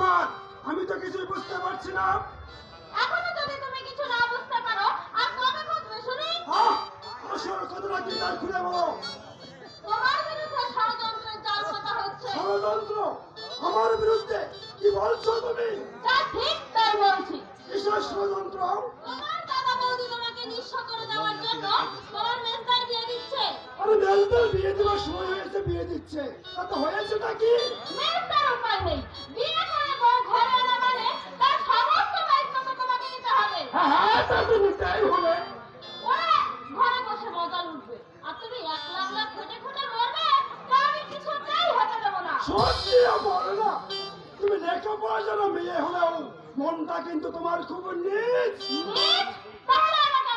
ব্যাপার আমি তো কিছুই বুঝতে পারছি না। এখনও যদি তুমি কিছু না বুঝতে পারো আর কবে বুঝবে শুনি? আসল কথাটা কি তাই খুলে বলো? তোমার বিরুদ্ধে ষড়যন্ত্রের জাল পাতা হচ্ছে। ষড়যন্ত্র? আমার বিরুদ্ধে কি বলছো তুমি? যা ঠিক তাই বলছি। কিসের ষড়যন্ত্র? তোমার দাদা বৌদি তোমাকে নিঃস্ব করে দেওয়ার জন্য তোমার মেজদার দিয়ে দিচ্ছে। আরে মেজদার বিয়ে দেওয়ার সময় হয়েছে বিয়ে দিচ্ছে। তা তো হয়েছে নাকি মেজদার উপায় নেই। বিয়ে করে বউ ঘরে আনা মানে তার সমস্ত দায়িত্ব তো তোমাকে নিতে হবে হ্যাঁ হ্যাঁ তা তো নিতেই হবে ওরা ঘরে বসে মজা লুটবে আর তুমি এক লাখ লাখ তুমি মেয়ে হলেও মনটা কিন্তু তোমার খুব নিজ, তাহলে আমাকে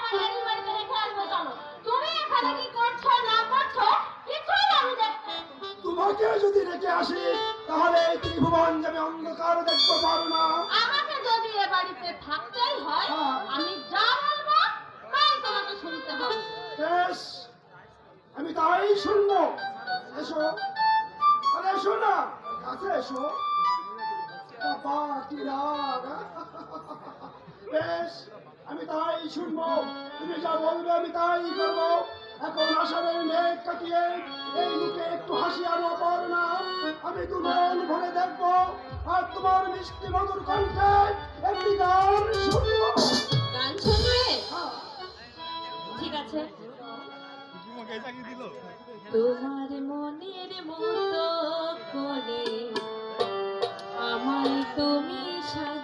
রেখে আসবে চলো তুমি কি করছ না করছ কিছুই আমি দেখতে তোমাকে যদি রেখে আসি তাহলে ত্রিভুবন যাবে অন্ধকার দেখতে পারো না। বাড়িতে থাকতেই হয় হ্যাঁ। আমি যা বলব তাই তোমাকে শুনতে হবে। বেশ আমি তাই শুনব। এসো আরে এসো না কাছে এসো। বাবা কি রাগ বেশ আমি তাই শুনব। তুমি যা বলবে আমি তাই করব। এখন আসামের মেঘ কাটিয়ে এই মুখে একটু হাসি আনো না আমি দু মন ভরে দেখব আর তোমার মিষ্টি মধুর কণ্ঠে একটি গান শুনব। গান শুনবে? হ্যাঁ। ঠিক আছে। তোমার মনের মতো করে আমায় তুমি সাজিয়ে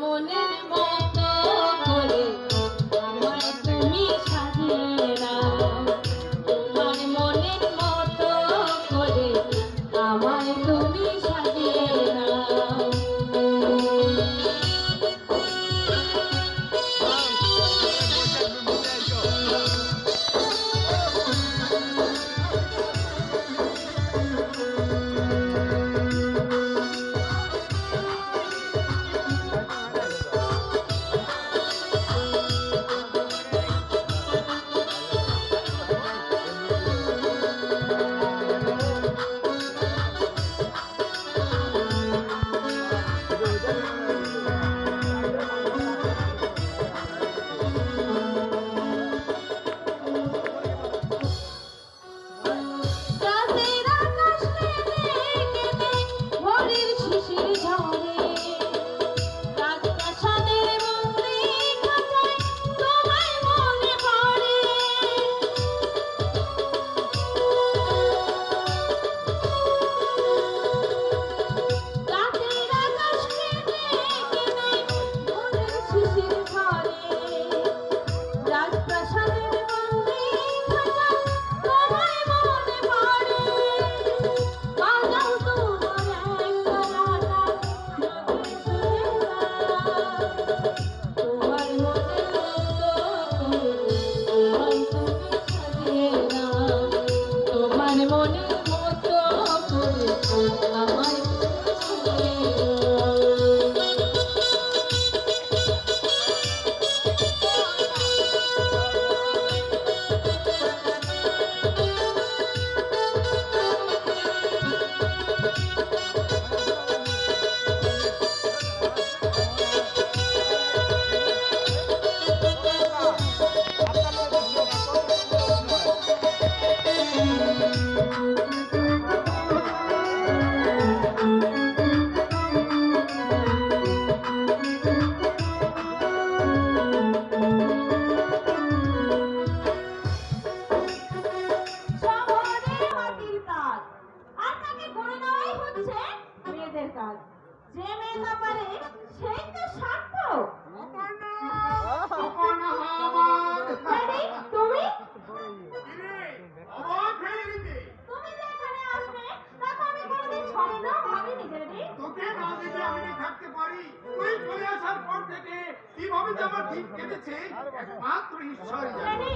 মনের মতো হচ্ছে মেয়েদের কাজ। যে মেয়ে পারে সেই তো স্বার্থ। তুমি? কীভাবে আমার দিন কেটেছে, একমাত্র ঈশ্বর জানে ড্যাডি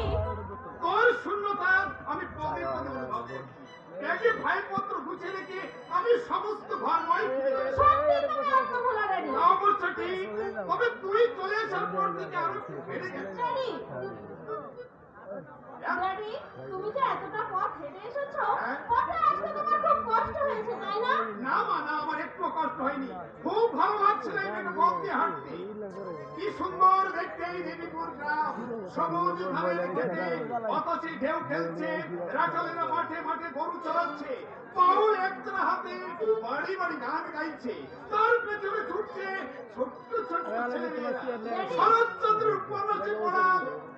তোর শূন্যতা আমি পদে পদে অনুভব করছি ব্যাগে ফাইলপত্র গুছিয়ে রেখে আমি সমস্ত ঘর নয় সত্যি তুমি আত্মভোলা ড্যাডি অবশ্য ঠিক তবে তুই চলে আসার পর থেকে আরও বেড়ে গেছে ড্যাডি ড্যাডি তুমি যে এতটা পথ হেঁটে এসেছ হ্যাঁ। পথে আসতে তোমার খুব কষ্ট হয়েছে তাই না না মা না আমার একটু কষ্ট হয়নি খুব ভালো লাগছিল এই মেয়েটা পথ দিয়ে হাঁটতে কি সুন্দর দেখতে এই দেবীপুর গ্রাম সবুজ ধানের খেতে বাতাসে ঢেউ খেলছে রাখালেরা মাঠে মাঠে গরু চড়াচ্ছে বাউল একজনা হাতে বাড়ি বাড়ি গান গাইছে তার পেছনে ছুটছে ছোট্ট ছোট্ট ছেলেমেয়েরা। শরৎচন্দ্রের উপন্যাসে পড়া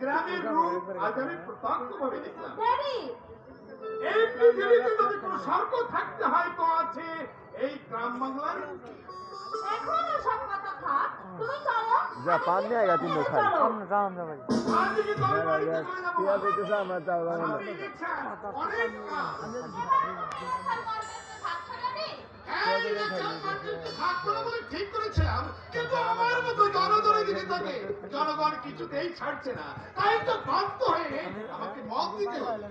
গ্রামের রূপ আজ আমি প্রত্যক্ষ ভাবে দেখলাম এই পৃথিবীতে যদি কোনো স্বর্গ থাকতে হয় তো আছে এই গ্রাম বাংলার এখন সব কথা থাক তুমি চলো যা পান নিয়ে গেছে তিন খাই চলো। আজ কিন্তু আমি বাড়িতে চলে যাব পিয়া দিতেছে আমার। হ্যাঁ, ঠিক করেছিলাম, কিন্তু মতো জনগণের দিকে তাকে জনগণ কিছুতেই ছাড়ছে না তাই তো বাধ্য হয়ে আমাকে মত দিতে হলো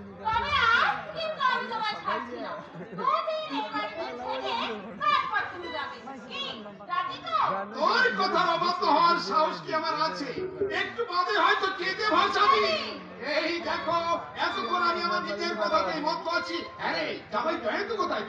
কথার অবাধ্য হওয়ার সাহস কি আমার আছে? একটু বাদে হয়তো কেঁদে ভাসাবি এই দেখো এতক্ষণ আমি আমার নিজের কথাতেই মত আছি হ্যাঁ রে, জামাই জয়ন্ত কোথায়?